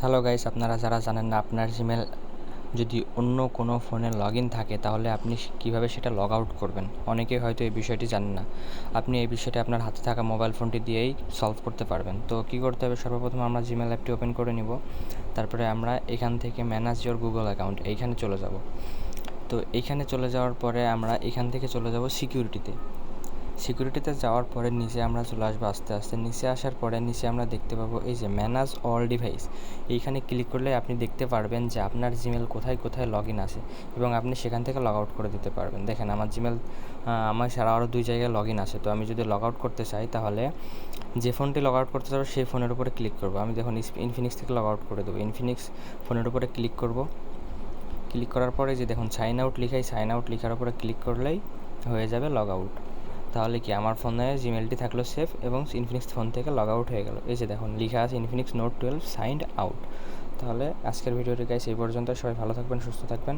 Hello guys আপনারা যারা জানেন না, আপনার জিমেল যদি অন্য কোনো ফোনে লগ ইন থাকে, তাহলে আপনি কীভাবে সেটা লগ আউট করবেন? অনেকে হয়তো এই বিষয়টি জানেন না। আপনি এই বিষয়টি আপনার হাতে থাকা মোবাইল ফোনটি দিয়েই সলভ করতে পারবেন। তো কী করতে হবে? সর্বপ্রথম আমরা জিমেল অ্যাপটি ওপেন করে নিব। তারপরে আমরা এখান থেকে ম্যানেজ ইওর গুগল অ্যাকাউন্ট এইখানে চলে যাব। তো এইখানে চলে যাওয়ার পরে আমরা এখান থেকে চলে যাব সিকিউরিটিতে সিকিউরিটিতে যাওয়ার পরে নিচে আমরা চলে আসব আস্তে আস্তে। নিচে আসার পরে নিচে আমরা দেখতে পাবো এই যে ম্যানাজ অল ডিভাইস এইখানে ক্লিক করলে আপনি দেখতে পারবেন যে আপনার জিমেল কোথায় কোথায় লগ ইন আছে এবং আপনি সেখান থেকে লগ আউট করে দিতে পারবেন। দেখেন আমার জিমেল আমার ছাড়া আরও দুই জায়গায় লগ ইন আছে। তো আমি যদি লগ আউট করতে চাই তাহলে যে ফোনটি লগ আউট করতে চাবো সেই ফোনের উপরে ক্লিক করব। আমি দেখুন ইনফিনিক্স থেকে লগ আউট করে দেবো। ইনফিনিক্স ফোনের উপরে ক্লিক করব। ক্লিক করার পরে যে দেখুন সাইন আউট লিখাই সাইন আউট লেখার উপরে ক্লিক করলেই হয়ে যাবে লগ আউট তাহলে কি আমার ফোনে জিমেলটি থাকল সেফ এবং ইনফিনিক্স ফোন থেকে লগ আউট হয়ে গেল। এই যে দেখুন, লিখা আছে Infinix Note twelve signed out তাহলে আজকের ভিডিওটি গাইস এই পর্যন্ত সবাই ভালো থাকবেন, সুস্থ থাকবেন।